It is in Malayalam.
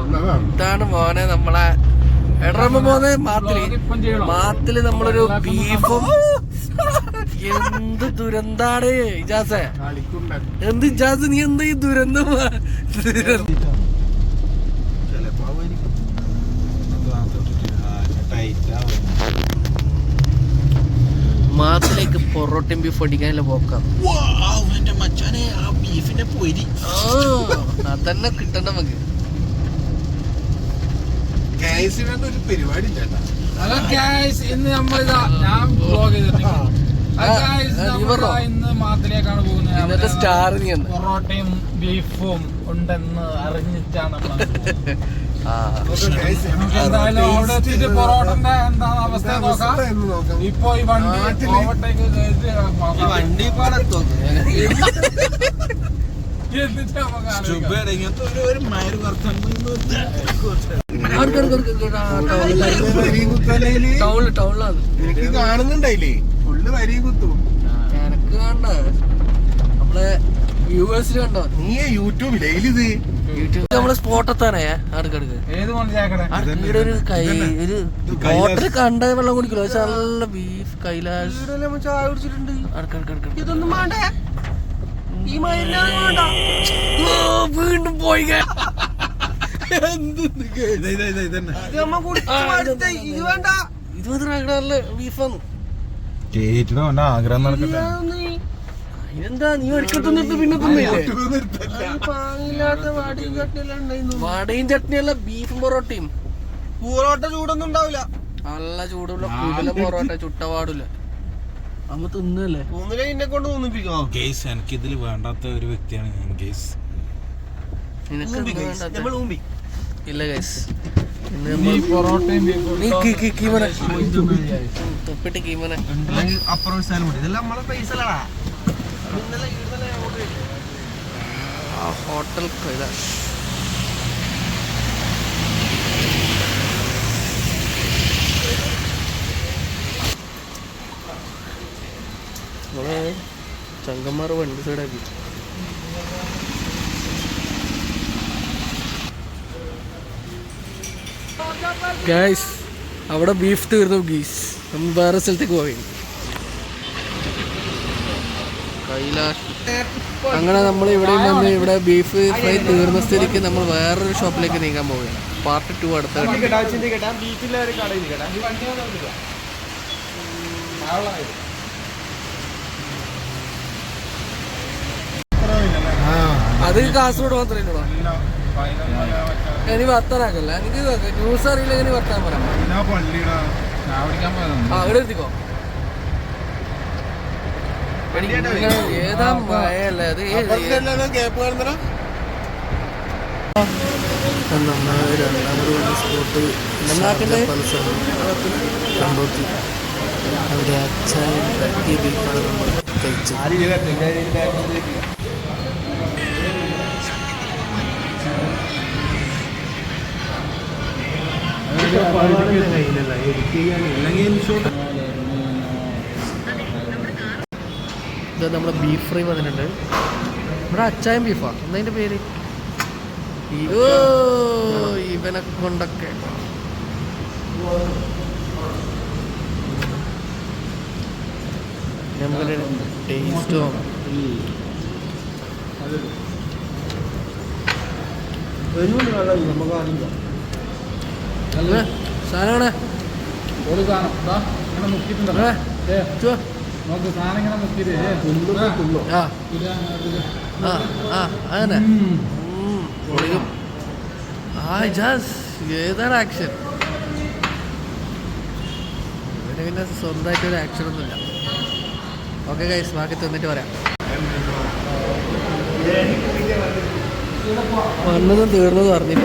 ഇതാണ് മോനെ നമ്മളെ എടറമ്പ മോനെ മാത്തിൽ. മാത്തിൽ നമ്മളൊരു ബീഫും എന്ത് ദുരന്താണ് ഇജാസെ? എന്ത് ഇജാസ് നീ എന്താ ഈ ദുരന്തം? മാത്തിലേക്ക് പൊറോട്ടയും ബീഫ് അടിക്കാനല്ല പോക്കാം. അതന്നെ കിട്ടണം നമുക്ക്. ഒരു പരിപാടി ചേട്ടാ ഹലോ ഗായ്സ് ഇന്ന് നമ്മൾ ഞാൻ ചെയ്തിട്ടുണ്ട്. ഇന്ന് മാത്തിലേക്കാണ് പോകുന്നത്. ഇന്നത്തെ അവിടെ സ്റ്റാർ പൊറോട്ടയും ബീഫും ഉണ്ടെന്ന് അറിഞ്ഞിട്ടാണ് എന്തായാലും അവിടെ എത്തിയിട്ട് പൊറോട്ടന്റെ എന്താണ് അവസ്ഥ നോക്കാം. എന്ന് നോക്കാം. ഇപ്പൊ ഈ വണ്ടി ഓവർടേക്ക് വണ്ടി എന്നിട്ട് നമുക്ക് ഒരു മയർ മയറ് ടൗണിൽ. ടൗണിലാണ്. എനിക്ക് കാണുന്നുണ്ടായില്ലേ? ഫുള്ള് വരിയും കുത്തും. എനക്ക് കണ്ട നമ്മളെ വ്യൂവേഴ്സിൽ കണ്ടോ? നീ യൂട്യൂബിൽ ഇത്? നമ്മൾ സ്പോട്ടെത്താനേ അടുക്കടുക്ക്. ഇവിടെ ഒരു കൈ ഒരു ബോട്ടിൽ കണ്ട വെള്ളം കുടിക്കില്ല പക്ഷെ നല്ല ബീഫ് കൈലാസ് ചായ കുടിച്ചിട്ടുണ്ട്. അടുക്കടുക്ക് ഇതൊന്നും വേണ്ട? ഈ വീണ്ടും. പോയി ആഗ്രഹം നടക്കട്ടെ. ഇതെന്താ നീ പിന്നെ വാടയും ചട്നിയെല്ലാം ബീഫും പൊറോട്ടയും. പൂറോട്ട ചൂടൊന്നും ഉണ്ടാവില്ല. നല്ല ചൂടുള്ള കുടില പൊറോട്ട ചുട്ട പാടില്ല അമ്മ തിന്നല്ലേ? എന്നെ കൊണ്ട് തോന്നിപ്പിക്കോ ഗേസ് എനിക്ക് ഇതിൽ വേണ്ടാത്ത ഒരു വ്യക്തിയാണ് ഞാൻ ഗേസ് നിനക്ക് എന്താ വേണ്ടാത്തെ? ഇല്ല ഗൈസ് ഹോട്ടൽ കൈലാഷ് നമ്മളെ ചങ്കന്മാർ വണ്ടി സൈഡാക്കി ഗൈസ് അവിടെ ബീഫ് തീർന്നു ഗീസ് നമ്മൾ വേറെ സ്ഥലത്തേക്ക് പോയി. കൈലാഷ്. അങ്ങനെ നമ്മൾ ഇവിടെ വന്ന് ഇവിടെ ബീഫ് ഫ്രൈ തീർന്ന സ്ഥിതിക്ക് നമ്മൾ വേറൊരു ഷോപ്പിലേക്ക് നീങ്ങാൻ പോവുകയാണ്. പാർട്ട് ടു അടുത്ത അത് കാസർഗോഡ് മാത്രമേ ഉള്ളൂ. ഇനി വർത്താനാക്കല്ല എനിക്ക് ന്യൂസ് അറിയില്ല ഇനി വർത്താൻ പറയാം ആ ഇവിടെ എത്തിക്കോ? ഏതാ മഴയല്ലേ? അത് കണ്ടോത്തി അവിടെ അച്ചായൻ തട്ടിയ ബീഫാണ് നമ്മൾ കഴിച്ചത്. ഇത് നമ്മുടെ ബീഫ് ഫ്രൈ വന്നിട്ടുണ്ട്. നമ്മുടെ അച്ചായം ബീഫാ എന്നതിന്റെ പേര്? ഇവനെ കൊണ്ടൊക്കെ. ടേസ്റ്റോ സാധനമാണ് ഒരു സാധനം. ദാ, ഇങ്ങനെ മുക്കിയിട്ടുണ്ടല്ലോ ഏ, നോക്ക് സാധനം ഇങ്ങനെ മുക്കിയിട്ട്. ആ. ആ ആ അങ്ങനെ ഉം, പൊളിയും. ആ ജാസ് ഏതാണ് ആക്ഷൻ ഇവന് പിന്നെ സ്വന്തമായിട്ട് ഒരു ആക്ഷൻ ഒന്നുമില്ല. ഓക്കെ ഗൈസ് ബാക്കി തന്നിട്ട് പറയാം വന്നതും തീർന്നതും അറിഞ്ഞില്ല.